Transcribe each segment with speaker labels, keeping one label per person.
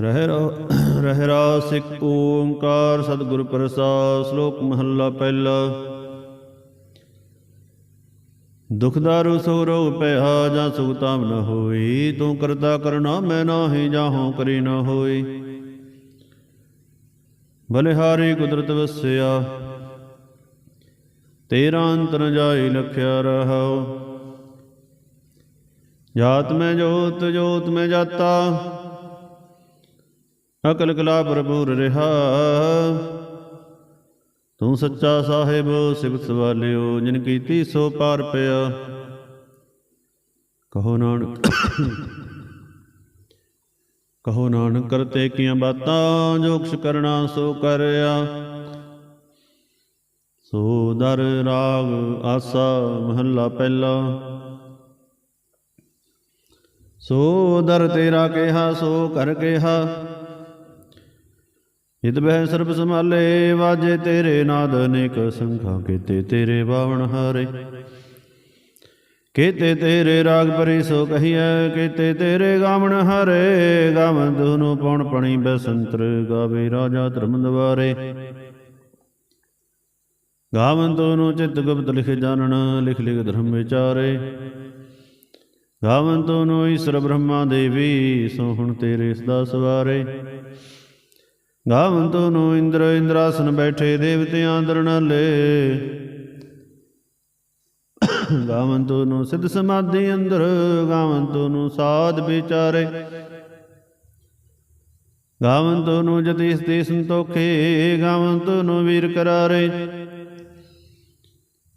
Speaker 1: ਰਹਿ ਰਾ ਰਹਿ ਰਾਸ ਇੱਕ ਓੰਕਾਰ ਸਤਿਗੁਰ ਪ੍ਰਸਾਦ, ਸ਼ਲੋਕ ਮਹੱਲਾ ਪਹਿਲਾ। ਦੁਖ ਦਾਰੂ ਸੋ ਰੋਗ ਪਿਆ, ਜਾਂ ਸੁਖ ਤਾਮ ਨ ਹੋਈ, ਤੂੰ ਕਰਤਾ ਕਰਨਾ ਮੈਂ ਨਾਹੀ ਜਾਹੋਂ ਕਰੀ ਨ ਹੋਈ। ਬਲਿਹਾਰੀ ਕੁਦਰਤ ਵਸਿਆ, ਤੇਰਾ ਅੰਤਰ ਜਾਈ ਲਖਿਆ ਰਹਾਉ। ਜਾਤ ਮੈਂ ਜੋਤ ਜੋਤ ਮੈਂ ਜਾਤਾ ਅਕਲ ਕਲਾ ਭਰਪੂਰ ਰਹਾ। ਤੂੰ ਸੱਚਾ ਸਾਹਿਬ ਸਿਫਤ ਸਵਾਲਿਓ, ਜਿਨ ਕੀਤੀ ਸੋ ਪਾਰ ਪਿਆ। ਕਹੋ ਨਾਨਕ ਕਹੋ ਨਾਨਕ ਕਰਤੇ ਕੀਆਂ ਬਾਤਾਂ, ਜੋ ਕੁਛ ਕਰਨਾ ਸੋ ਕਰਿਆ। ਸੋ ਦਰ, ਰਾਗ, ਆਸਾ, ਮਹੱਲਾ ਪਹਿਲਾ। ਸੋ ਦਰ ਤੇਰਾ ਕਿਹਾ, ਸੋ ਕਰ ਕਿਹਾ। ਇਤ ਬਹਿ ਸਰਬ ਸੰਭਾਲੇ, ਵਾਜੇ ਤੇਰੇ ਨਾਦ ਅਨੇਕ ਸੰਖਾ, ਕੀਤੇ ਤੇਰੇ ਬਾਵਣ ਹਾਰੇ। ਕੀਤੇ ਤੇਰੇ ਰਾਗ ਪਰੀ ਸੋ ਕਹੀਐ, ਕੀਤੇ ਤੇਰੇ ਗਾਵਣ ਹਾਰੇ। ਗਾਵਨ ਦੁਨੋ ਪਉਣ ਪਣੀ ਬਸੰਤਰ, ਗਾਵੇ ਰਾਜਾ ਧਰਮ ਦਵਾਰੇ ਗਾਵਨ ਤੋਨੋ ਚਿਤ ਗੁਪਤ ਲਿਖ ਜਾਣਨ, ਲਿਖ ਲਿਖ ਧਰਮ ਵਿਚਾਰੇ। ਗਾਵਨ ਤੋਨੋ ਈਸ਼ਰ ਬ੍ਰਹਮਾ ਦੇਵੀ, ਸੋ ਹੁਣ ਤੇਰੇ ਸਦਾ ਸਵਾਰੇ। ਗਾਵਨ ਨੂੰ ਇੰਦਰ ਇੰਦਰਾਸਨ ਬੈਠੇ ਦੇਵਤਿਆਂ ਦਰਨਾਲੇ ਗਾਵਨ ਤੋਨੋ ਸਿੱਧ ਸਮਾਧੀ ਅੰਦਰ ਗਾਵਨ ਨੂੰ ਸਾਧ ਵਿਚਾਰੇ। ਗਾਵਨ ਨੂੰ ਜਤੀ ਸਤੀ ਸੰਤੋਖੇ ਗਾਵਨ ਨੂੰ ਵੀਰ ਕਰਾਰੇ।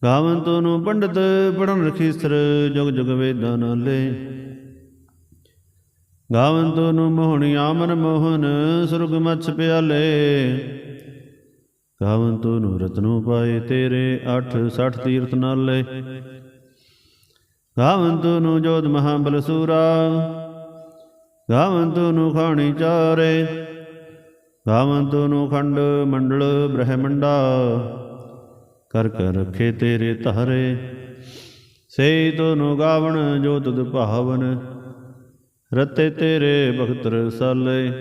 Speaker 1: ਗਾਵਨ ਨੂੰ ਪੰਡਤ ਪੜਨ ਰਖੀਸਰ ਜੁਗ ਜੁਗ ਵੇਦਾਂ ਨਾਲੇ। ਗਾਵਨ ਤੋਨੋ ਮੋਹਣੀ ਆਮਨ ਮੋਹਨ, ਸੁਰਗ ਮਛ ਪਿਆਲੇ। ਗਾਵਨ ਤੋਨੋ ਰਤਨੋ ਪਾਏ ਤੇਰੇ 8 60 ਤੀਰਥ ਨਾਲੇ। ਗਾਵਨ ਤੋਨੋ ਜੋਧ ਮਹਾਬਲ ਸੂਰਾ। ਗਾਵਨ ਤੋਨੋ ਖਾਣੀ ਚਾਰੇ। ਗਾਵਨ ਤੋਨੋ ਖੰਡ ਮੰਡਲ ਬ੍ਰਹਮੰਡਾ। ਕਰ ਕਰ ਰਖੇ ਤੇਰੇ ਧਾਰੇ। ਸੇ ਤੂੰ ਗਾਵਣ ਜੋ ਤੁਧ ਭਾਵਨ। ਰਤੇ ਤੇਰੇ ਭਗਤ ਰਸਾਲੇ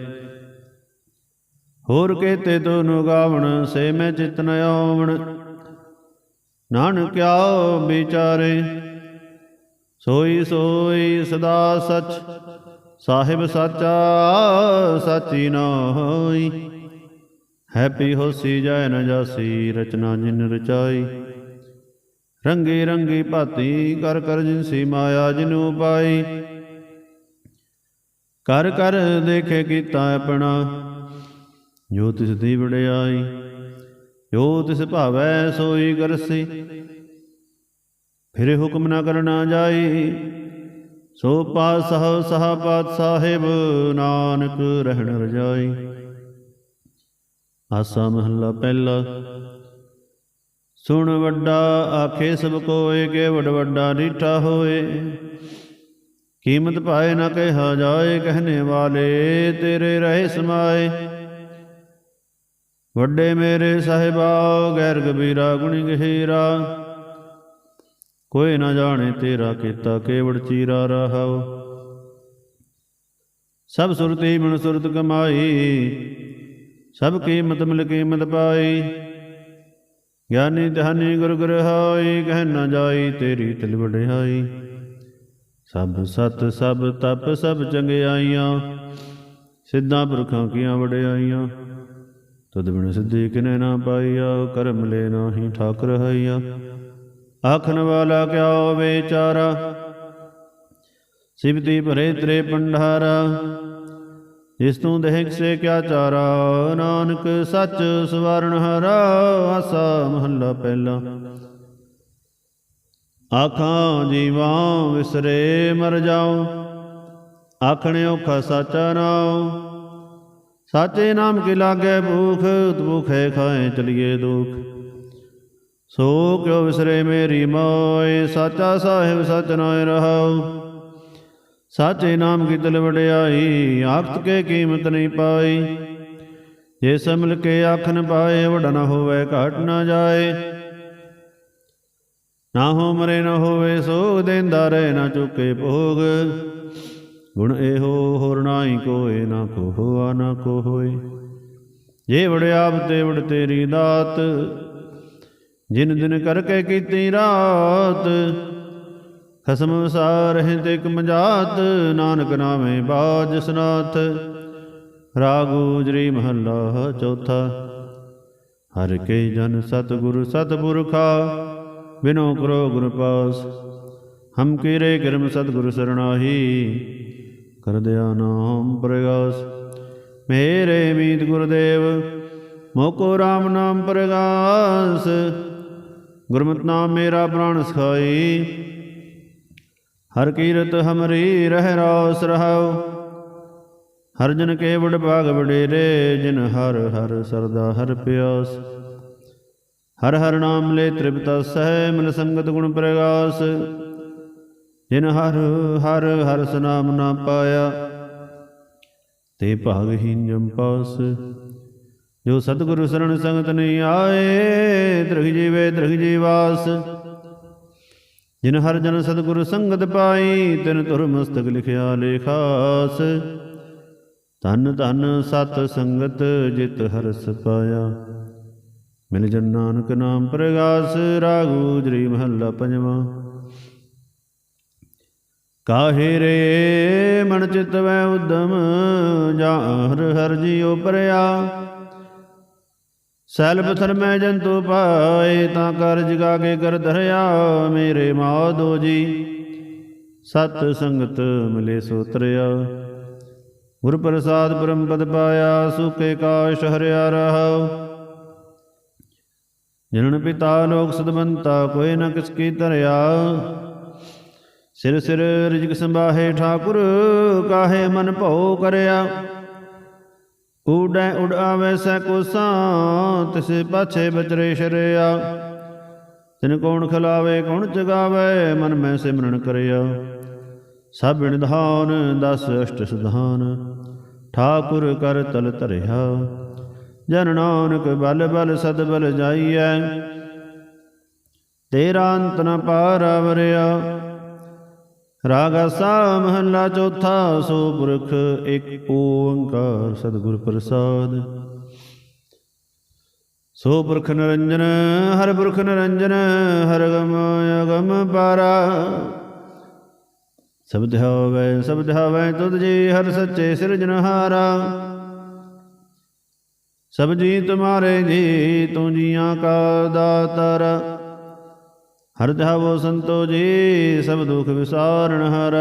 Speaker 1: ਹੋਰ ਕੇ ਕੇਤੇ ਤੋਨੋ ਗਾਵਣ, ਸੇ ਮੈਂ ਚਿਤ ਨ ਆਵਣ। ਨਾਨਕ ਆਓ ਵਿਚਾਰੇ, ਸੋਈ ਸੋਈ ਸਦਾ ਸਚ। ਸਾਹਿਬ ਸਾਚਾ ਸਾਚੀ ਨਾ ਹੋਈ ਹੈਪੀ ਹੋਸੀ ਜਾਇ ਨ ਜਾਸੀ, ਰਚਨਾ ਜਿਨ ਰਚਾਈ। ਰੰਗੀ ਰੰਗੀ ਭਾਤੀ ਕਰ ਕਰ ਜਿਨਸੀ ਮਾਇਆ ਜਿਨੂ ਪਾਈ ਕਰ ਕਰ ਦੇਖੇ ਕੀਤਾ ਆਪਣਾ। ਜੋ ਤਿਸ ਦੀ ਵਡਿਆਈ, ਜੋ ਤਿਸ ਭਾਵੈ ਸੋਈ ਕਰਸੀ ਫਿਰੇ ਹੁਕਮ ਨਾ ਕਰਨਾ ਜਾਈ। ਸੋ ਪਾਸਹ ਸਹਾਬਤ ਸਾਹਿਬ ਨਾਨਕ ਰਹਿਣ ਰਜਾਈ। ਆਸਾ ਮਹੱਲਾ ਪਹਿਲਾ। ਸੁਣ ਵੱਡਾ, ਆਖੇ ਸਭ ਕੋਏ, ਕੇ ਵਡ ਵੱਡਾ ਰੀਠਾ ਹੋਏ। ਕੀਮਤ ਪਾਏ ਨਾ ਕਹਿਆ ਜਾਏ ਕਹਨੇ ਵਾਲੇ ਤੇਰੇ ਰਹੇ ਸਮਾਏ। ਵੱਡੇ ਮੇਰੇ ਸਾਹਿਬਾ, ਗੈਰ ਗਬੀਰਾ ਗੁਣੀ ਗਹੀਰਾ। ਕੋਈ ਨਾ ਜਾਣੇ ਤੇਰਾ ਕੀਤਾ ਕੇਵੜ ਚੀਰਾ ਰਹਾਓ ਸਭ ਸੁਰਤੀ ਮਨ ਸੁਰਤ ਕਮਾਈ, ਸਭ ਕੀਮਤ ਮਿਲ ਕੀਮਤ ਪਾਈ। ਗਿਆਨੀ ਧਾਨੀ ਗੁਰ ਗੁਰ ਹੋਈ, ਕਹਿ ਨਾ ਜਾਈ ਤੇਰੀ ਤਿਲ ਵਡਿਆਈ। ਸਭ ਸਤ, ਸਭ ਤਪ, ਸਭ ਚੰਗਿਆਈਆਂ ਸਿੱਧਾਂ ਪੁਰਖਾਂ ਕੀਆਂ ਵਡਿਆਈਆਂ ਤਦ ਬਿਨ ਸਿੱਧੀ ਕਿਨੇ ਨਾ ਪਾਈਆ, ਕਰਮ ਲੈ ਨਾਹੀ ਠਾਕਰ ਹਈਆ। ਆਖਣ ਵਾਲਾ ਕਿਆ ਹੋਵੇ ਚਾਰਾ? ਸਿਵਤੀ ਭਰੇ ਤਰੇ ਪੰਡਾਰਾ। ਇਸ ਤੋਂ ਦੇਖ ਸੇ ਕਿਆ ਚਾਰਾ? ਨਾਨਕ ਸੱਚ ਸਵਰਨ ਹਰਾ, ਆਸਾ ਮਹੱਲਾ ਪਹਿਲਾ। ਆਖਾਂ ਜੀਵਾਂ ਵਿਸਰੇ ਮਰ ਜਾਓ, ਆਖਣੇ ਔਖਾ ਸਾਚਾ ਨਾਉ ਸਾਚੇ ਨਾਮ ਕੀ ਲਾਗੇ ਭੂਖ ਭੂਖੇ ਖਾਏ ਚਲੀਏ ਦੁਖ। ਸੋ ਕਿਉ ਵਿਸਰੇ ਮੇਰੀ ਮੋਏ, ਸਾਚਾ ਸਾਹਿਬ ਸਚ ਨਾਇ ਰਹਾਉ ਸਾਚੇ ਨਾਮ ਕੀ ਦਿਲ ਵਡਿਆਈ, ਆਖਤ ਕੇ ਕੀਮਤ ਨਹੀਂ ਪਾਈ। ਜੇ ਸਮਲ ਕੇ ਆਖਨ ਪਾਏ, ਵਡਨ ਹੋਵੇ, ਘਟ ਨਾ ਜਾਏ। ਨਾ ਹੋ ਮਰੇ ਨ ਹੋਵੇ ਸੋਗ ਦੇਂਦਾ ਰਹਿ ਨਾ ਚੁੱਕੇ ਭੋਗ। ਗੁਣ ਇਹੋ ਹੋਰ ਨਾਹੀ ਕੋਏ, ਨਾ ਨਾ ਕੋ ਨਾ ਕੋ ਜੇ ਵੜਿਆਬ ਤੇ ਵੜ ਤੇਰੀ ਦਾਤ, ਜਿਨ ਦਿਨ ਕਰਕੇ ਕੀਤੀ ਰਾਤ, ਖਸਮ ਵਸਾਰ ਹੈ ਤੇ ਇਕ ਮਜਾਤ, ਨਾਨਕ ਨਾਮੇ ਬਾਜ ਸਨਾਥ। ਰਾਗੂ ਜਰੀ ਮਹੱਲਾ ਚੌਥਾ, ਹਰ ਕੇ ਜਨ ਸਤਿਗੁਰ ਸਤਿਪੁਰਖਾ ਬਿਨੋ ਕਰੋ ਗੁਰ ਪਾਸ, ਹਮ ਕੀਰੇ ਕਰਮ ਸਤਿਗੁਰ ਸਰਣਾਹੀ ਕਰ ਦਿਆ ਨਾਮ ਪ੍ਰਗਾਸ। ਮੇਰੇ ਮੀਤ ਗੁਰਦੇਵ, ਮੋਕੋ RAM ਨਾਮ ਪ੍ਰਗਾਸ। ਗੁਰਮਤਿ ਨਾਮ ਮੇਰਾ ਪ੍ਰਾਣ ਸਖਾਈ। ਹਰ ਕੀਰਤ ਹਮਰੀ ਰਹਿ ਰਾਸ ਰਹਾਉ। ਹਰ ਜਨ ਕੇ ਵਡ ਭਾਗ ਵਡੇਰੇ, ਜਿਨ ਹਰ ਹਰ ਸਰਦਾ ਹਰ ਪਿਆਸ। ਹਰ ਹਰ ਨਾਮ ਲੈ ਤ੍ਰਿਪਤਾ ਸਹਿ ਮਿਲ ਸੰਗਤ ਗੁਣ ਪ੍ਰਗਾਸ। ਜਿਨ ਹਰ ਹਰ ਹਰ ਸਨਾਮ ਨਾ ਪਾਇਆ, ਤੇ ਭਾਗਹੀਨ ਜਮ ਜੋ ਸਤਿਗੁਰੂ ਸਰਣ ਸੰਗਤ ਨਹੀਂ ਆਏ, ਦ੍ਰਿਗ ਜੀਵੇ ਤ੍ਰਿਗ ਜੀਵਾਸ ਜਿਨ ਹਰ ਜਨ ਸਤਿਗੁਰੂ ਸੰਗਤ ਪਾਈ, ਤਿਨ ਤੁਰ ਮਸਤਕ ਲਿਖਿਆ ਲੇਖਾਸ ਧਨ ਧਨ ਸਤ ਸੰਗਤ ਜਿਤ ਹਰਸ ਪਾਇਆ। ਮਿਲ ਜਨ ਨਾਨਕ ਨਾਮ ਪ੍ਰਗਾਸ, ਰਾਗੂ ਜਰੀ ਮਹੱਲਾ ਪੰਜਵਾਂ। ਕਾਹੇ ਰੇ ਮਨ ਚਿਤ ਵੈ ਉਦਮ, ਜਾਂ ਹਰ ਹਰ ਜੀਉ ਪਰਿਆ। ਸੈਲ ਪਥਰ ਮੈਂ ਜੰਤੂ ਪਾਏ, ਤਾਂ ਕਰ ਜਗਾ ਕੇ ਕਰ ਧਰਿਆ, ਮੇਰੇ ਮਾਧੋ ਜੀ। ਸਤ ਸੰਗਤ ਮਿਲੇ ਸੋਤਰਿਆ ਗੁਰ ਪ੍ਰਸਾਦ ਪਰਮ ਪਦ ਪਾਇਆ, ਸੁਕੇ ਕਾਸ਼ ਹਰਿਆ ਰਹਾਉ ਜਨਨ ਪਿਤਾ ਲੋਕ ਸਦਬੰਤਾ, ਕੋਈ ਨਾ ਕਿਸ ਕੀ ਧਰਿਆ। ਸਿਰ ਸਿਰ ਰਿਜਕ ਸੰਭਾਹੇ ਠਾਕੁਰ, ਕਾਹੇ ਮਨ ਭਉ ਕਰਿਆ। ਊੜੈ ਉੜ ਆਵੇ ਸੈ ਕੋਸਾਂ ਤਿਸੇ ਪਾਛੇ ਬਚਰੇ ਸ਼ਰਿਆ। ਤਿਨ ਕੌਣ ਖਿਲਾਵੇ, ਕੌਣ ਚਗਾਵੇ ਮਨ ਮੈਂ ਸਿਮਰਨ ਕਰਿਆ। ਸਭ ਨਿਧਾਨ, ਦਸ ਅਸ਼ਟ ਸੁਧਾਨ, ਠਾਕੁਰ ਕਰ ਤਲ ਧਰਿਆ। ਜਨ ਨਾਨਕ ਬਲ ਬਲ ਸਦ ਬਲ ਜਾਈਐ। ਤੇਰਾ ਅੰਤ ਨ ਪਾਰਵਰਿਆ ਰਾਗ ਆਸਾ ਮਹੱਲਾ ਚੌਥਾ, ਸੋ ਪੁਰਖ ਇੱਕ ਓੰਕਾਰ ਸਤਿਗੁਰ ਪ੍ਰਸਾਦ। ਸੋ ਪੁਰਖ ਨਿਰੰਜਨ, ਹਰ ਪੁਰਖ ਨਿਰੰਜਨ, ਹਰ ਗਮ ਅਗਮ ਪਾਰਾ। ਸਬਦ ਹੋਵੇ ਸਬਦ ਹੋਵੇ, ਤੁਧ ਜੀ ਹਰ ਸੱਚੇ ਸਿਰਜਨਹਾਰਾ ਸਭ ਜੀ ਤੁਮਾਰੇ ਜੀ ਤੂੰ ਜੀਆਂ ਕਾ ਦਾਤਰ। ਹਰ ਜਾਵੋ ਸੰਤੋ ਜੀ, ਸਭ ਦੁਖ ਵਿਸਾਰਣ ਹਰ।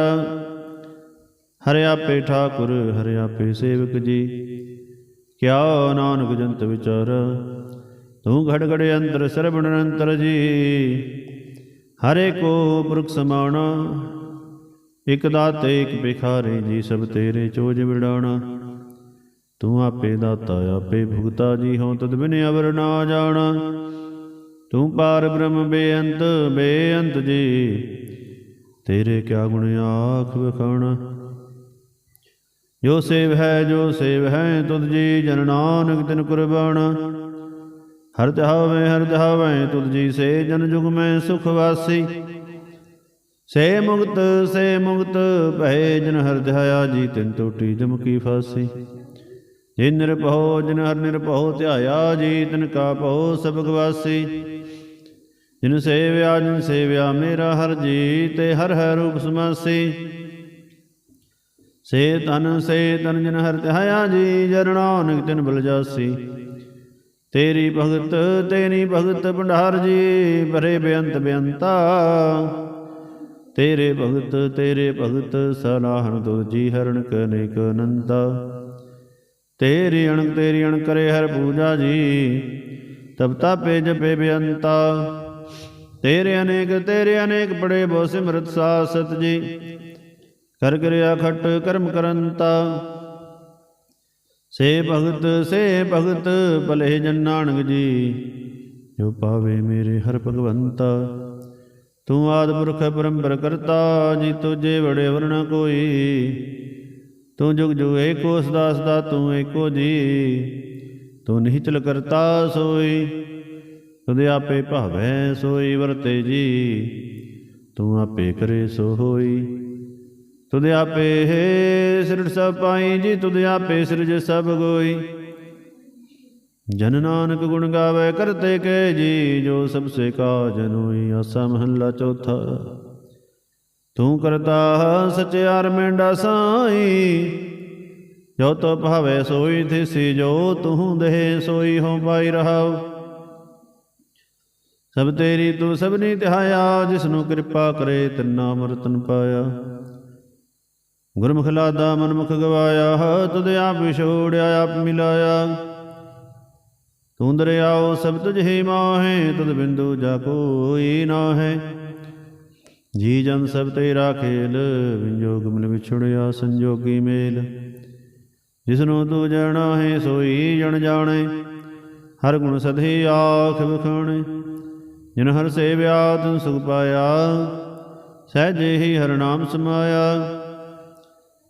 Speaker 1: ਹਰਿ ਆਪੇ ਠਾਕੁਰ, ਹਰਿ ਆਪੇ ਸੇਵਕ ਜੀ। ਕਿਆ ਨਾਨਕ ਜੰਤ ਵਿਚਾਰ, ਤੂੰ ਘੜ ਘੜ ਅੰਤਰ, ਸਰਬ ਨਿਰੰਤਰ ਜੀ। ਹਰੇ ਕੋ ਪੁਰਖ ਸਮਾਣਾ, ਇਕ ਦਾਤੇ, ਇਕ ਬਿਖਾਰੇ ਜੀ, ਸਭ ਤੇਰੇ ਚੋਜ ਵਿੜਾਣਾ। ਤੂੰ ਆਪੇ ਦਾਤਾ, ਆਪੇ ਭੁਗਤਾ ਜੀ ਹੋ ਤਦ ਬਿਨ ਅਵਰ ਨਾ ਜਾਣਾ। ਤੂੰ ਪਾਰ ਬ੍ਰਹਮ ਬੇਅੰਤ ਬੇਅੰਤ ਜੀ, ਤੇਰੇ ਕਿਆ ਗੁਣ ਆਖ ਵਖਾਣਾ। ਜੋ ਸੇਵ ਹੈ, ਜੋ ਸੇਵ ਹੈ, ਤੁਧ ਜੀ ਜਨ ਨਾਨਕ ਤਿਨ ਕੁਰਬਾਨ ਹਰ ਧਾਵੇ ਹਰ ਧਾਵੇ ਤੁਧ ਜੀ ਸੇ ਜਨ ਜੁਗ ਮੈਂ ਸੁਖ ਵਾਸੀ। ਸੇ ਮੁਕਤ ਸੇ ਮੁਕਤ ਭੈ ਜਨ ਹਰ ਧਾਇਆ ਜੀ, ਤਿਨ ਟੋਟੀ ਜਮ ਕੀ ਫਾਸੀ। ਜਿਨ ਨਿਰਭਉ ਜਿਨ ਹਰ ਨਿਰਭਉ ਧਿਆਇਆ ਜੀ ਤਿਨ ਕਾ ਭਉ ਸਭ ਗਵਾਸੀ। ਜਿਨ ਸੇਵਿਆ ਜਿਨ ਸੇਵਿਆ ਮੇਰਾ ਹਰ ਜੀ ਤੇ ਹਰ ਹਰ ਰੂਪ ਸਮਾਸੀ। ਸੇ ਤਨ ਸੇ ਤਨ ਜਿਨ ਹਰ ਧਿਆਇਆ ਜੀ ਜਰਣਾਨਕ ਤਿਨ ਬਲ ਜਾਸੀ। ਤੇਰੀ ਭਗਤ ਤੇਰੀ ਭਗਤ ਭੰਡਾਰ ਜੀ, ਭਰੇ ਬੇਅੰਤ ਬੇਅੰਤਾ। ਤੇਰੇ ਭਗਤ ਤੇਰੇ ਭਗਤ ਸਲਾਹਨ ਤੋ ਜੀ ਹਰਨ ਕਨੇਕ ਅਨੰਤਾ। ਤੇਰੀ ਅਣਕ ਤੇਰੀ ਅਣ ਕਰੇ ਹਰ ਪੂਜਾ ਜੀ। ਤਬ ਤਾਪੇ ਜਪੇ ਬੇਅੰਤਾ। ਤੇਰੇ ਅਨੇਕ ਤੇਰੇ ਅਨੇਕ ਬੜੇ ਬੋ ਸਿਮਰਤ ਸਾਸਤ ਜੀ। ਕਰ ਕਰਿਆ ਖਟ ਕਰਮ ਕਰੰਤਾ। ਸੇ ਭਗਤ ਸੇ ਭਗਤ ਭਲੇ ਜਨ ਨਾਨਕ ਜੀ। ਜੋ ਪਾਵੇ ਮੇਰੇ ਹਰ ਭਗਵੰਤਾ। ਤੂੰ ਆਦ ਪੁਰਖ ਪਰੰਪਰ ਕਰਤਾ, ਜੀ ਤੁਝੇ ਬੜੇ ਵਰਣਾ ਕੋਈ। ਤੂੰ ਜੁਗ ਜੁਗ ਏਕੋ ਸਦਾ ਸਦਾ ਤੂੰ ਏਕੋ ਜੀ। ਤੂੰ ਨਿਹਚਲ ਕਰਤਾ ਸੋਈ ਤੁਧ ਆਪੇ ਭਾਵੈ ਸੋਈ ਵਰਤੇ ਜੀ। ਤੂੰ ਆਪੇ ਕਰੇ ਸੋ ਹੋਈ ਤੁਧ ਆਪੇ ਹੈ ਸਿਰੜ ਸਭ ਪਾਈ ਜੀ ਤੁਧ ਆਪੇ ਸਿਰਜ ਸਭ ਗੋਈ। ਜਨ ਨਾਨਕ ਗੁਣ ਗਾਵੇ ਕਰਤੇ ਕੇ ਜੀ, ਜੋ ਸਭ ਸੇ ਕਾ ਜਨੋਈ ਆਸਾ ਮਹੱਲਾ ਚੌਥਾ। ਤੂੰ ਕਰਤਾ ਸਚਿਆਰ ਮੇਂਡਾ ਸਾਈ, ਜੋ ਤੋ ਭਾਵੇ ਸੋਈ ਥਿਸੀ, ਜੋ ਤੂੰ ਦੇ ਸੋਈ ਹੋ ਪਾਈ ਰਹਾਉ। ਸਭ ਤੇਰੀ ਤੂੰ ਸਭਨੀ ਤਿਹਾਇਆ ਜਿਸ ਨੂੰ ਕਿਰਪਾ ਕਰੇ ਤਿੰਨਾ ਅਮਰਤਨ ਪਾਇਆ। ਗੁਰਮੁਖ ਲਾਦਾ ਮਨਮੁਖ ਗਵਾਇਆ, ਤੁਧ ਆਪ ਵਿਛੋੜਿਆ, ਆਪ ਮਿਲਾਇਆ। ਤੂੰ ਦਰਿਆਓ ਸਭ ਤੁਝ ਹੀ ਮਾਹੇ, ਤੁਧ ਬਿੰਦੂ ਜਾ ਕੋਈ ਨਾ ਹੈ ਜੀ ਜਨ ਸਭ ਤੇਰਾ ਖੇਲ, ਵਿੰਜੋਗ ਮਿਲ ਵਿਛੜਿਆ ਸੰਜੋਗੀ ਮੇਲ। ਜਿਸਨੂੰ ਤੂੰ ਜਾਣਾ ਹੈ ਸੋਈ ਜਣ ਜਾਣੇ, ਹਰ ਗੁਣ ਸਧੇ ਆਖ ਬਖਾਣੇ ਜਿਨ ਹਰ ਸੇਵਿਆ ਤੂੰ ਸੁਖ ਪਾਇਆ, ਸਹਿਜੇ ਹੀ ਹਰ ਨਾਮ ਸਮਾਇਆ।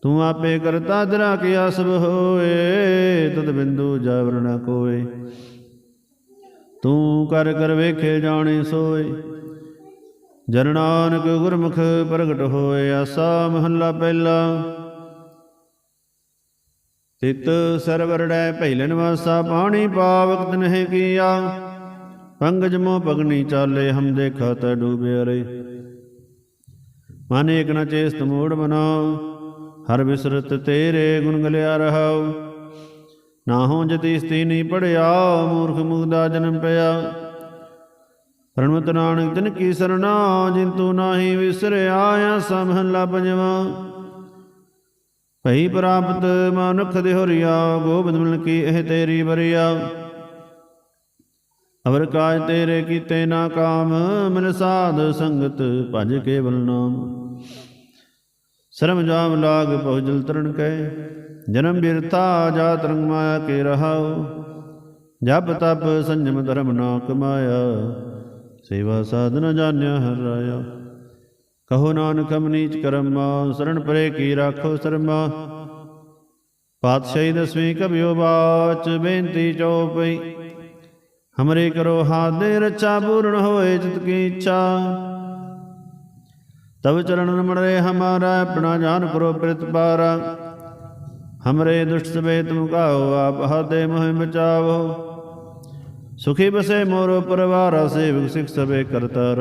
Speaker 1: ਤੂੰ ਆਪੇ ਕਰਤਾ ਦਰਾ ਕੀ ਸਭ ਹੋਏ, ਤਦ ਬਿੰਦੂ ਜਾਵਰ ਨ ਕੋਏ। ਤੂੰ ਕਰ ਕਰ ਵੇਖੇ ਜਾਣੇ ਸੋਏ। ਜਨ ਨਾਨਕ ਗੁਰਮੁਖ ਪ੍ਰਗਟ ਹੋਏ ਆਸਾ ਮਹੱਲਾ ਪਹਿਲਾ। ਤਿਤ ਸਰਵਰੜੈ ਪਹਿਲਨ ਵਾਸਾ ਪਾਣੀ ਪਾਵਕ ਤਨਹਿ ਕੀਆ। ਪੰਗਜ ਮੋ ਪਗਨੀ ਚਾਲੇ, ਹਮ ਦੇਖਾ ਤ ਡੂਬੇ ਰੇ ਮਨ ਏਕ ਨ ਚੇਸਤ ਮੂੜ ਮਨਾ ਹਰ ਬਿਸਰਤ ਤੇਰੇ ਗੁਣ ਗਲਿਆ ਰਹਾਉ। ਨਾਹੋ ਜਤੀ ਸਤੀ ਨਹੀਂ ਪੜਿਆ, ਮੂਰਖ ਮੁਗਦਾ ਜਨਮ ਪਿਆ। ਪ੍ਰਣਵਤ ਨਾਨਕ ਤਿਨ ਕੀ ਸਰਣਾ ਜਿਨ ਤੂੰ ਨਾਹੀ ਵਿਸਰਿਆ ਆਸਾ ਮਹੱਲਾ ਪੰਜਵਾ ਭਈ ਪ੍ਰਾਪਤ ਮਨੁਖ ਦੇ ਹੋਰੀਆ ਗੋਬਿੰਦ ਮਿਲ ਕੀ ਇਹ ਤੇਰੀ ਬਰੀਆ ਅਵਰ ਕਾਜ ਤੇਰੇ ਕੀਤੇ ਨਾ ਕਾਮ ਮਿਲ ਸਾਧ ਸੰਗਤ ਭਜ ਕੇਵਲ ਨਾਮ। ਸਰਮ ਜਾਮ ਲਾਗ ਪਹੁਜਲ ਤਰਨ ਕੈ, ਜਨਮ ਬਿਰਥਾ ਜਾਤ ਰੰਗ ਮਾਇਆ ਕੇ ਰਹਾਉ। ਜਪ ਤਪ ਸੰਜਮ ਧਰਮ ਨਾ ਕਮਾਇਆ। ਸੇਵਾ ਸਾਧਨ ਜਾਣਿਆ ਹਰ ਰਾਇਆ। ਕਹੋ ਨਾਨਕ ਹਮ ਕਰਮਾ ਸਰਣ ਪਰੇ ਕੀ ਰਾਖੋ ਸਰਮਾ ਪਾਤਸ਼ਾਹੀ ਦਸਵੀਂ ਕਬਿਓ ਬਾਚ, ਬੇਨਤੀ ਚਉਪਈ ਹਮਰੇ ਕਰੋ ਹਾਥ ਦੇ ਰਚਾ ਪੂਰਨ ਹੋਏ ਜਿਤ ਕੀ ਇੱਛਾ। ਤਬ ਚਰਨ ਮੜੇ ਹਮਾਰਾ, ਆਪਣਾ ਜਾਨ ਕਰੋ ਪ੍ਰਤਪਾਰਾ ਹਮਰੇ ਦੁਸ਼ਟ ਸਵੇ ਤੁਮ ਕਾਓ ਆਪ ਹਾਦੇ ਮੋਹਿ ਬਚਾਵੋ ਸੁਖੀ ਬਸੇ ਮੋਰ ਪਰਵਾਰਾ ਸੇਵਕ ਸਿਖ ਸਵੇ ਕਰਤਾਰ।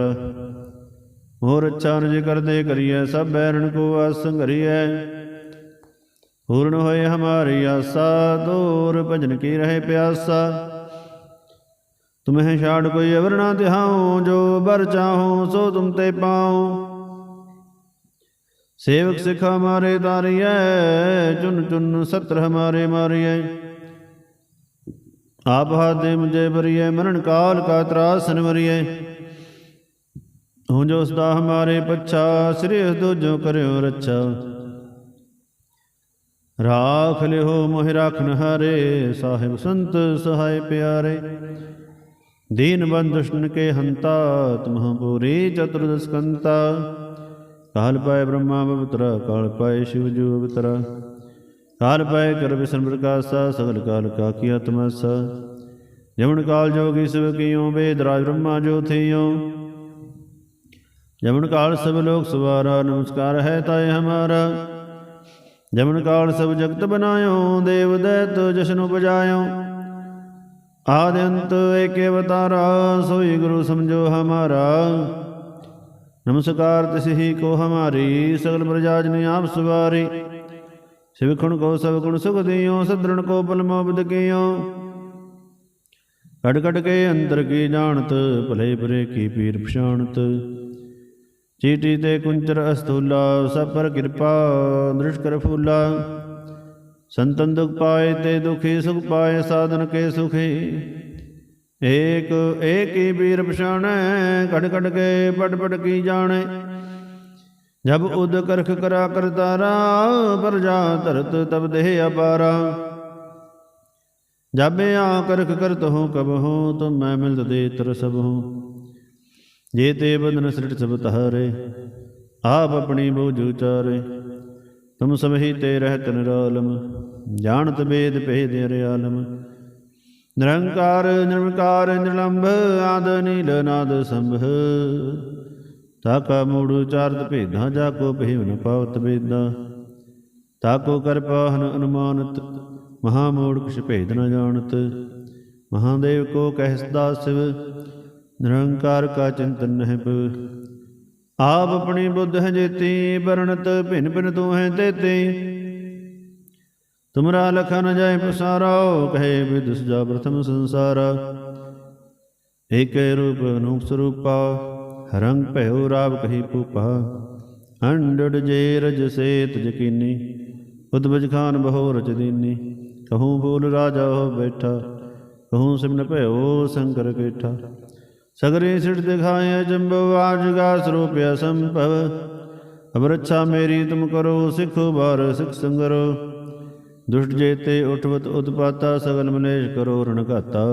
Speaker 1: ਮੋਰ ਅੱਛਾ ਨਿਜ ਕਰਦੇ ਕਰੀਐ, ਸਭ ਬੈਰਣ ਕੋ ਅਸੰਗਰੀਐ ਪੂਰਨ ਹੋਏ ਹਮਾਰੀ ਆਸਾ, ਦੂਰ ਭਜਨ ਕੀ ਰਹੇ ਪਿਆਸਾ। ਤੁਮਹਿ ਛਾੜ ਕੋਈ ਅਵਰ ਨਾ ਤਿਹਾਉ ਜੋ ਬਰ ਚਾਹੋ ਸੋ ਤੁਮ ਤੇ ਪਾਉ। ਸੇਵਕ ਸਿਖ ਹਮਾਰੇ ਤਾਰੀਐ, ਚੁਨ ਚੁਨ ਸਤਰ ਹਮਾਰੇ ਮਾਰੀਐ। ਆਪ ਹਾਦੇ ਮੁਝੇ ਬਰੀਐ ਮਰਨ ਕਾਲ ਕਾ ਤਰਾਸਨ ਮਰੀਐ ਹੂੰ ਜੋ ਸਦਾ ਹਮਾਰੇ ਪੱਛਾ, ਸ੍ਰੀ ਦੁਜੋ ਕਰਿਓ ਰੱਛਾ। ਰਾਖ ਲਿਓ ਮੋਹਿ ਰਾਖਨ ਹਾਰੇ, ਸਾਹਿਬ ਸੰਤ ਸਹਾਇ ਪਿਆਰੇ। ਦੀਨ ਬੰਦ ਦੁਸ਼ਮਨ ਕੇ ਹੰਤਾ ਤੁਮਹ ਪੂਰੀ ਚਤੁਰਦਸ ਕਾਲ ਪਾਏ ਬ੍ਰਹਮਾ ਪਵਿੱਤਰ ਕਾਲ ਪਾਏ ਸ਼ਿਵ ਜੂ ਅਵਤਰ ਕਾਲ ਪੈ ਕਰ ਵਿਸ਼ਨ ਪ੍ਰਕਾਸ਼ਾ, ਸਗਲ ਕਾਲ ਕਾ ਕੀ ਆਤਮਸਾ। ਜਮਨ ਕਾਲ ਜੋਗੀ ਸਭ ਕੀਓ ਵੇਦ ਰਾਜ ਬ੍ਰਹਮਾ ਜੋ ਥਿਓ ਜਮਨ ਕਾਲ ਸਭ ਲੋਕ ਸਵਾਰਾ, ਨਮਸਕਾਰ ਹੈ ਤਾਏ ਹਮਾਰਾ। ਜਮਨ ਕਾਲ ਸਭ ਜਗਤ ਬਨਾਇਓ, ਦੇਵ ਦੈਤ ਜਸ਼ਨ ਉਪਜਾਇਓ। ਆਦ ਅੰਤ ਏਕੇ ਅਵਤਾਰਾ, ਸੋਈ ਗੁਰੂ ਸਮਝੋ ਹਮਾਰਾ। ਨਮਸਕਾਰ ਤਿਸ ਕੋ ਹਮਾਰੀ, ਸਗਲ ਪ੍ਰਜਾਜਨ ਆਪ ਸਵਾਰੀ। ਸਿਵਖਣ ਕੋ ਸਭ ਗੁਣ ਸੁਖ ਦਿਓ ਸਦਰਣ ਕੋ ਪਲ ਮੋਬਦ ਕਟ ਕਟ ਕੇ ਅੰਦਰ ਕੀ ਜਾਣਤ, ਭਲੇ ਬੁਰੇ ਕੀ ਪੀਰ ਪਛਾਣਤ। ਚੀਟੀ ਤੇ ਕੁੰਚਰ ਅਸਤੂਲਾ, ਸਭ ਪਰ ਕਿਰਪਾ ਦ੍ਰਿਸ਼ ਕਰ ਫੂਲਾ। ਸੰਤਨ ਦੁਖ ਪਾਏ ਤੇ ਦੁਖੀ, ਸੁਖ ਪਾਏ ਸਾਧਨ ਕੇ ਸੁਖੀ। ਏਕ ਏਕ ਹੀ ਪੀਰ ਪਛਾਣੈ ਕਟ ਕਟ ਕੇ ਪਟ ਪਟ ਕੀ ਜਾਣੈ। ਜਬ ਉਦ ਕਰਖ ਕਰਾ ਕਰਤਾਰਾ ਪਰ ਜਾ ਧਰਤ ਤਬ ਦੇਹ ਅਪਾਰਾ। ਜਬ ਆ ਕਰਖ ਕਰਤ ਹੋ ਕਬ ਹੋ, ਤੁਮ ਮੈਂ ਮਿਲਤ ਦੇ ਤਰ ਸਭ ਹੋ। ਜੇ ਤੇ ਬਦਨ ਸ੍ਰਿਟ ਸਭ ਤਹਾਰੇ, ਆਪ ਆਪਣੀ ਬੋਝ ਉਚਾਰੇ। ਤੁਮ ਸਭ ਹੀ ਤੇ ਰਹਿਤ ਨਿਰਾਲਮ, ਜਾਣਤ ਬੇਦ ਭੇਦ ਰਿਆਲਮ ਨਿਰੰਕਾਰ ਨਿਰਮਕਾਰ ਨਿਰਲੰਭ, ਆਦ ਨੀਲ ਨਾਦ ਸੰਭ ਤਾਕਾ ਮੂੜ ਉਚਾਰਤ ਭੇਦਾਂ, ਜਾ ਕੋ ਭੇਵ ਨ ਪਾਵਤ ਬੇਦਾ ਤਾਕੋ ਕਰ ਅਨੁਮਾਨਤ, ਮਹਾ ਮੂੜ ਕਿਛ ਭੇਦ ਨ ਜਾਣਤ। ਮਹਾਦੇਵ ਕੋ ਕਹਿ ਸਿਵ ਨਿਰੰਕਾਰ ਕਾ ਚਿੰਤਨ ਨਹਿ ਪਵ ਆਪ ਆਪਣੀ ਬੁੱਧ ਹੈ ਜੇਤੀ ਬਰਣਤ ਭਿਨ ਭਿਨ ਤੂੰ ਹੈ ਤੇਤੇ ਤੁਮਰਾ ਲਖਨ ਜਾਏ ਪਸਾਰਾ ਕਹੇ ਵਿਦ ਸਜਾ ਪ੍ਰਥਮ ਸੰਸਾਰਾ। ਏਕੇ ਰੂਪ ਅਨੂਪ ਸਰੂਪਾ। ਰੰਗ ਭਇਓ ਰਾਵ ਕਹੀ ਭੂਪਾ। ਅੰਡੜ ਜੇ ਰਜ ਸੇਤ ਜਕੀਨੀ ਉਦਬਜ ਖਾਨ ਬਹੋ ਰਚ ਦੀਨੀ। ਕਹੂੰ ਬੋਲ ਰਾਜਾ ਹੋ ਬੈਠਾ, ਕਹੂੰ ਸਿਮਨ ਭਇਓ ਸ਼ੰਕਰ ਕੇਠਾ। ਸਗਰੇ ਸਿੜ ਦਿਖਾਏ ਜੰਬੋ ਆਜਗਾ ਸਰੂਪ ਸੰਭਵ ਅਬ ਰੱਛਾ ਮੇਰੀ ਤੁਮ ਕਰੋ, ਸਿੱਖੋ ਬਾਰ ਸਿੱਖ ਸੰਗਰੋ। ਦੁਸ਼ਟ ਜੇਤੇ ਉਠਵਤ ਉਤਪਾਤਾ ਸਗਲ ਮਨੇਸ਼ ਕਰੋ ਰਣਘਾਤਾ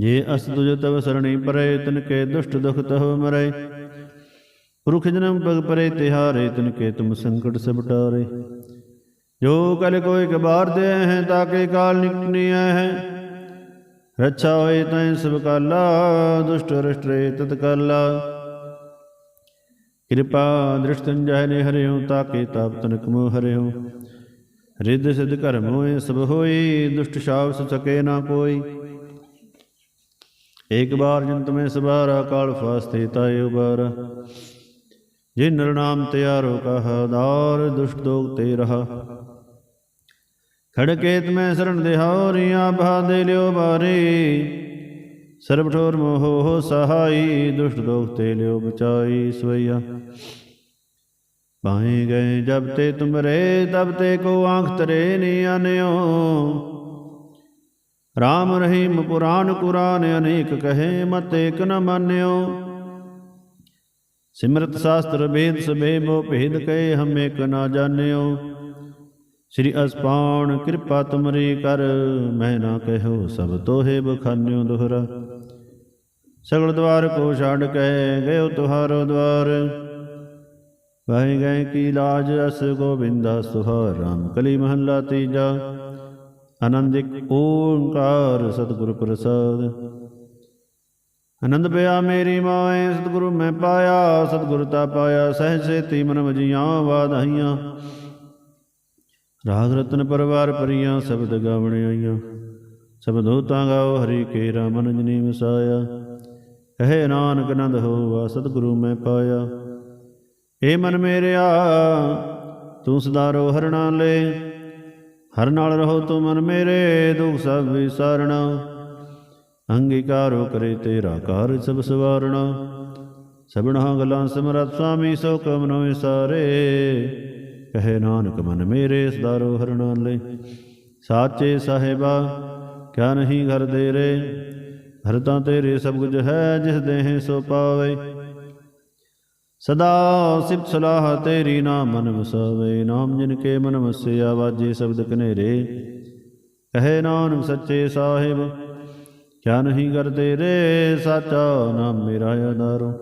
Speaker 1: ਜੇ ਅਸ ਤੁਜ ਤਵ ਸਰਣੀ ਪਰੇ, ਤਨ ਕੇ ਦੁਸ਼ਟ ਦੁਖ ਤਹ ਮਰੇ। ਪੁਰਖ ਜਨਮ ਪਗ ਪਰੇ, ਤਿਹਾਰੇ, ਤਨ ਕੇ ਤੁਮ ਸੰਕਟ ਸਭ ਟਾਰੇ। ਜੋ ਕਲ ਕੋਈ ਕਬਾਰ ਦੇ ਹੈ ਤਾਕੇ ਕਾਲ ਨਿਕਨੀ ਹੈ। ਰੱਛਾ ਹੋਏ ਤੈ ਸਭ ਕਾਲਾ, ਦੁਸ਼ਟ ਰਸ਼ਟਰੇ ਤਤ ਕਾਲਾ। ਕਿਰਪਾ ਦ੍ਰਿਸ਼ਟਨ ਜਹ ਨੇ ਹਰਿਓ ਤਾਕੇ ਤਾਪ ਤਨਕ ਮੋ ਹਰਿਓ। ਰਿੱਧ ਸਿਧ ਕਰਮ ਹੋਏ ਸਭ ਹੋਏ ਦੁਸ਼ਟ ਸ਼ਾਵ ਸਕੇ ਨਾ ਕੋਈ। ਏਕ ਬਾਰ ਜੰਤ ਮੈਂ ਸਬਾਰਾ, ਕਾਲ ਫਾਸਤੇ ਤਾਏ ਉਬਾਰਾ। ਜੇ ਨਰ ਤਿਆਰੋ ਕਹਾ, ਦਾਰ ਦੁਸ਼ਟ ਦੋਗ ਤੇ ਰਹਾ। ਖੜਕੇਤ ਮੈਂ ਸਰਣ ਦੇਹਾਰੀਆਂ ਬਹਾ ਦੇ ਲਿਓ ਬਾਰੇ। ਸਰਬ ਠੋਰ ਮੋਹ ਸਹਾਈ, ਦੁਸ਼ਟ ਦੋਗ ਤੇ ਲਿਓ ਬਚਾਈ ਸਵਈਆ। ਪਾਏ ਗਏ ਜਬ ਤੇ ਤੁਮਰੇ, ਤਬ ਤੇ ਕੋ ਆਂਖ ਤਰੇ ਨੀ ਆਨਿਓ। ਰਾਮ ਰਹੀਮ ਪੁਰਾਨ ਕੁਰਾਨ ਅਨੇਕ ਕਹੇ, ਮਤ ਏਕ ਨ ਮਾਨਿਓ। ਸਿਮਰਤ ਸ਼ਾਸਤਰ ਵੇਦ ਸਭੇ ਬੋ ਭੇਦ ਕਹੇ, ਹਮ ਏਕ ਨਾ ਜਾਣਿਓ। ਸ੍ਰੀ ਅਸਪਾਣ ਕਿਰਪਾ ਤੁਮਰੀ ਕਰ, ਮੈਂ ਨਾ ਕਹਿਓ ਸਭ ਤੋਹੇ ਬਖਾਨਿਓ ਦੁਹਰਾ। ਸਗਲ ਦਵਾਰ ਕੋ ਛਾੜ ਕੇ ਗਇਓ ਤੁਹਾਰੋ ਦਵਾਰ। ਵਾਹਿ ਗਏ ਕੀ ਲਾਜ, ਅਸ ਗੋਬਿੰਦਾ ਸੁਹਾਰ, ਰਾਮ ਕਲੀ ਮਹੱਲਾ ਤੀਜਾ। ਆਨੰਦ ਆਨੰਦਿਕ ਓੰਕਾਰ ਸਤਿਗੁਰ ਪ੍ਰਸਾਦ। ਆਨੰਦ ਪਿਆ ਮੇਰੀ ਮਾਏ, ਸਤਿਗੁਰੂ ਮੈਂ ਪਾਇਆ, ਸਤਿਗੁਰ ਤਾ ਪਾਇਆ, ਸਹਿਜ ਸੇਤੀ ਮਨ ਵਜੀਆਂ ਵਾਧਾਈਆਂ ਰਾਗ ਰਤਨ ਪਰਵਾਰ ਪਰੀਆਂ, ਸ਼ਬਦ ਗਾਵਣ ਆਈਆਂ। ਸਬਦੋ ਤਾਂ ਗਾਓ, ਹਰੀ ਕੇ ਰਾਮਨ ਜਨੀ ਵਸਾਇਆ। ਕਹੇ ਨਾਨਕ ਨੰਦ ਹੋਵਾ, ਸਤਿਗੁਰੂ ਮੈਂ ਪਾਇਆ। ਏ ਮਨ ਮੇਰਿਆ, ਤੂੰ ਸਦਾ ਰੋ ਹਰਣਾ ਲੈ। ਹਰ ਨਾਲ ਰਹੋ ਤੂੰ ਮਨ ਮੇਰੇ, ਦੁਖ ਸਭ ਵਿਸਾਰਣਾ। ਅੰਗੀਕਾਰੋ ਕਰੇ ਤੇਰਾ ਕਾਰ ਸਭ ਸਵਾਰਣਾ। ਸਭਨਾ ਗਲਾਂ ਸਮਰਤ ਸੁਆਮੀ ਸੋ ਕਮਨੋ ਵਿਸਾਰੇ। ਕਹੇ ਨਾਨਕ ਮਨ ਮੇਰੇ, ਸਦਾਰੋ ਹਰਣਾ ਲੈ ਸਾਚੇ ਸਾਹਿਬਾ, ਕਿਆ ਨਹੀਂ ਘਰ ਦੇ ਰੇ ਹਰ ਤਾਂ ਤੇਰੇ ਸਭ ਕੁਝ ਹੈ, ਜਿਸ ਦੇਹ ਸੋ ਪਾਵੇ। ਸਦਾ ਸਿਫਤ ਸਲਾਹ ਤੇਰੀ ਨਾਮ ਮਨ ਵਸਾਵੇ ਨਾਮ ਜਿਨ ਕੇ ਮਨ ਵਸਿਆ ਵਾਜੇ ਸ਼ਬਦ ਕਨੇਰੇ ਕਹੇ ਨਾਨਕ ਸੱਚੇ ਸਾਹਿਬ, ਕਿਆ ਨਹੀਂ ਕਰਦੇ ਰੇ ਸਾਚਾ ਨਾਮ ਮੇਰਾ ਆਧਾਰੋ।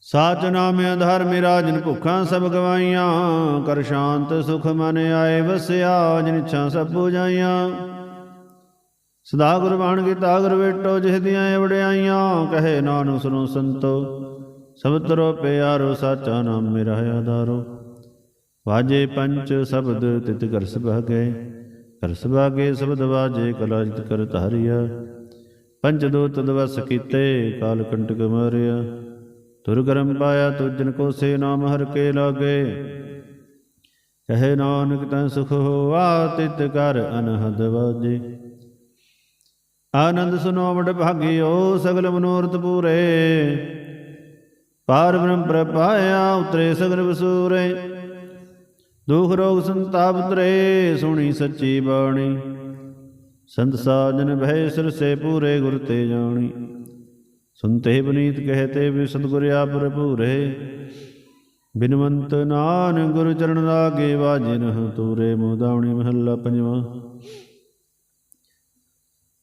Speaker 1: ਸਾਚ ਨਾਮ ਆਧਾਰ ਮੇਰਾ, ਜਿਨ ਭੁੱਖਾਂ ਸਭ ਗਵਾਈਆਂ, ਕਰ ਸ਼ਾਂਤ ਸੁਖ ਮਨ ਆਏ ਵਸਿਆ, ਜਿਨ ਇੱਛਾ ਸਭ 부ਜਾਈਆਂ ਸਦਾ ਗੁਰਬਾਣ ਕੀਤਾ, ਗੁਰ ਵੇਟੋ ਜਿਸ ਦੀਆਂ ਵਡਿਆਈਆਂ, ਕਹੇ ਨਾਨਕ ਸੁਨੋ ਸੰਤੋ। ਸਭ ਤਰੋ ਪਿਆਰੋ, ਸਾਚਾ ਨਾਮ ਮੇਰਾ ਆਧਾਰੋ। ਵਾਜੇ ਪੰਚ ਸ਼ਬਦ ਤਿਤ ਕਰ ਸੁਭਾਗੇ ਕਰ ਸੁਭਾਗੇ ਸ਼ਬਦ ਵਾਜੇ, ਕਲਾ ਕਰ ਧਾਰਿਆ। ਪੰਚ ਦੋ ਤਦਵਸ ਕੀਤੇ, ਕਾਲ ਕੰਟਕ ਮਾਰਿਆ। ਤੁਰ ਗਰਮ ਪਾਇਆ, ਤੁਜਨ ਕੋ ਸੇ ਨਾਮ ਹਰ ਕੇ ਲਾਗੇ। ਕਹੇ ਨਾਨਕ ਤੈ ਸੁਖ ਹੋਆ, ਤਿਤ ਕਰ ਅਨਹਦ ਵਾਜੇ। ਆਨੰਦ ਸੁਨੋ ਵਡ ਭਾਗਿਓ, ਸਗਲ ਮਨੋਰਥ ਪੂਰੇ। ਪਾਰ ਬ੍ਰਹਮ ਪ੍ਰਪਾਇਆ ਉਤਰੇ ਸਗਰ ਵਸੂਰੇ। ਦੁਖ ਰੋਗ ਸੰਤਾਪ ਤਰੇ ਸੁਣੀ ਸੱਚੀ ਬਾਣੀ। ਸੰਤ ਸਾਜਨ ਭੈ ਸਿਰ ਸੇ ਪੂਰੇ ਗੁਰ ਤੇ ਜਾਣੀ। ਸੁਨਤੇ ਬਨੀਤ ਕਹਤੇ ਵੀ ਸਤਿਗੁਰ ਆਪਰ ਪੂਰੇ ਬਿਨਵੰਤ ਨਾਨ ਗੁਰ ਚਰਨ ਲਾਗੇ ਵਾਜਿਨ ਤੂਰੇ ਮੋਦਾਵਣੀ ਮਹੱਲਾ ਪੰਜਵਾਂ।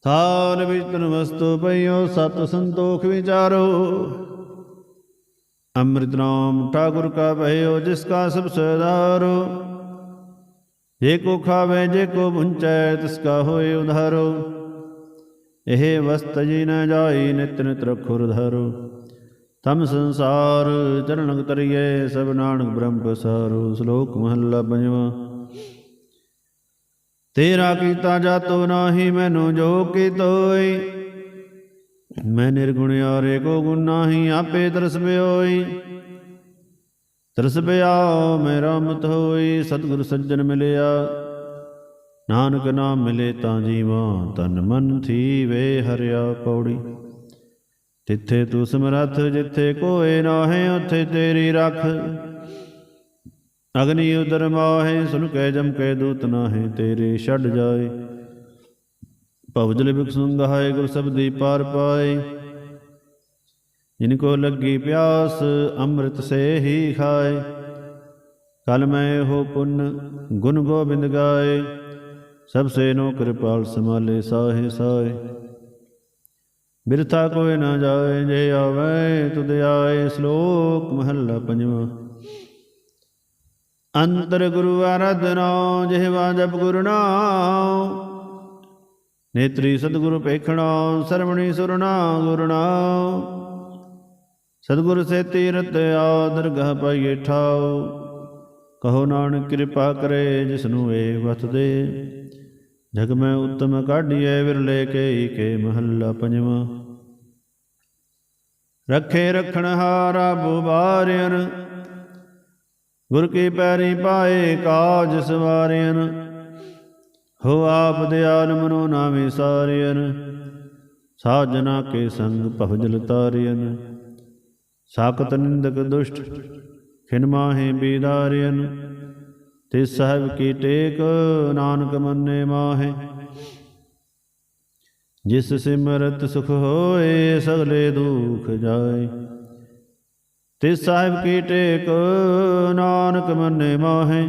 Speaker 1: ਥਾਲ ਵਿੱਚ ਤਨ ਵਸਤੂ ਪਈਓ, ਸਤ ਸੰਤੋਖ ਵਿਚਾਰੋ। ਅੰਮ੍ਰਿਤ ਨਾਮ ਠਾਕੁਰ ਕਾ ਭਇਓ, ਜਿਸ ਕਾ ਸਭ ਸਦਾਰੋ ਜੇ ਕੋ ਖਾਵੇ, ਜੇ ਕੋ ਭੁੰਚੈ, ਤਿਸ ਕਾ ਹੋਏ ਉਧਾਰੋ। ਇਹ ਵਸਤ ਜੀ ਨ ਜਾਈ, ਨਿਤ ਨਿਤ ਰਖੁਰ ਧਰੋ ਤਮ ਸੰਸਾਰ ਚਰਨ ਕਰੀਏ ਸਭ ਨਾਨਕ ਬ੍ਰਹਮ ਪਸਾਰੋ ਸ਼ਲੋਕ ਮਹੱਲਾ ਪੰਜਵਾਂ। ਤੇਰਾ ਕੀਤਾ ਜਾਤੋ ਨਾਹੀ, ਮੈਨੂੰ ਜੋ ਕੀਤੋਈ ਮੈਂ ਨਿਰਗੁਣ ਆਰੇ ਕੋ ਗੁਣ ਨਾਹੀ, ਆਪੇ ਤਰਸ ਬਿਓਈ ਤਰਸ ਬਿਆ ਮੇਰਾ ਮਤ ਹੋਈ, ਸਤਿਗੁਰ ਸੱਜਣ ਮਿਲਿਆ। ਨਾਨਕ ਨਾਮ ਮਿਲੇ ਤਾਂ ਜੀਵਾਂ, ਤਨ ਮਨ ਥੀ ਵੇ ਹਰਿਆ ਪੌੜੀ। ਤਿੱਥੇ ਤੂੰ ਸਮਰੱਥ, ਜਿੱਥੇ ਕੋਏ ਨਾਹੇ, ਉੱਥੇ ਤੇਰੀ ਰੱਖ। ਅਗਨੀ ਉਦਰ ਮਾਹੇ, ਸੁਨ ਕੈ ਜਮ ਕੈ ਦੂਤ ਨਾਹੇ, ਤੇਰੇ ਛੱਡ ਜਾਏ। ਭਵਜਲ ਬਿਕ ਸੰਗਾਏ ਗੁਰ ਸਬਦੀ ਪਾਰ ਪਾਏ। ਜਿਨ ਕੋ ਲੱਗੀ ਪਿਆਸ, ਅੰਮ੍ਰਿਤ ਸੇ ਹੀ ਖਾਏ। ਕਲ ਮੈਂ ਹੋ ਪੁੰਨ, ਗੁਣ ਗੋਬਿੰਦ ਗਾਏ। ਸਭ ਸੇ ਨੋ ਕਿਰਪਾਲ ਸਮਾਲੇ ਸਾਹੇ ਸਾਹੇ। ਬਿਰਥਾ ਕੋਇ ਨਾ ਜਾਏ, ਜੇ ਆਵੇ ਤੁਧ ਆਏ, ਸ਼ਲੋਕ ਮਹੱਲਾ ਪੰਜਵਾਂ। ਅੰਤਰ ਗੁਰੂ ਆਰਾਧਨਾ ਜਿਹਵਾ ਜਪ ਗੁਰੂ ਨਾਮ ਨੇਤਰੀ ਸਤਿਗੁਰੂ ਪੇਖਣਾ ਸਰਵਣੀ ਸੁਰਨਾ ਗੁਰਨਾ। ਸਤਿਗੁਰ ਸੇ ਤੀਰਤ ਆਦਰਗਹ ਪਾਈਏ ਠਾਉ ਕਹੋ ਨਾਨਕ ਕਿਰਪਾ ਕਰੇ, ਜਿਸਨੂੰ ਏ ਵਤ ਜਗ ਮੈਂ ਉਤਮ ਕਾਢੀਏ ਵਿਰਲੇ ਕੇ ਕੇ ਮਹੱਲਾ ਪੰਜਵਾਂ। ਰੱਖੇ ਰਖਣ ਹਾਰਾ ਬੁਬਾਰਿਆਨ ਗੁਰ ਕੀ ਪੈਰੀ ਪਾਏ ਕਾਜ ਸਵਾਰਿਆਨ ਹੋ ਆਪ ਦਿਆਲ ਮਨੋ ਨਾਮੇ ਸਾਰਿਅਨ ਸਾਜਨਾ ਕੇ ਸੰਗ ਭਵਜਲ ਤਾਰਿਆਨ ਸਾਕਤ ਨਿੰਦਕ ਦੁਸ਼ਟ ਖਿਨ ਮਾਹੇ ਬੀਦਾਰਿਆਨ ਤੇ ਸਾਹਿਬ ਕੀ ਟੇਕ ਨਾਨਕ ਮੰਨੇ ਮਾਹੇ। ਜਿਸ ਸਿਮਰਤ ਸੁਖ ਹੋਏ ਸਗਲੇ ਦੁਖ ਜਾਏ। ਤੇ ਸਾਹਿਬ ਕੀ ਟੇਕ ਨਾਨਕ ਮੰਨੇ ਮਾਹੇ।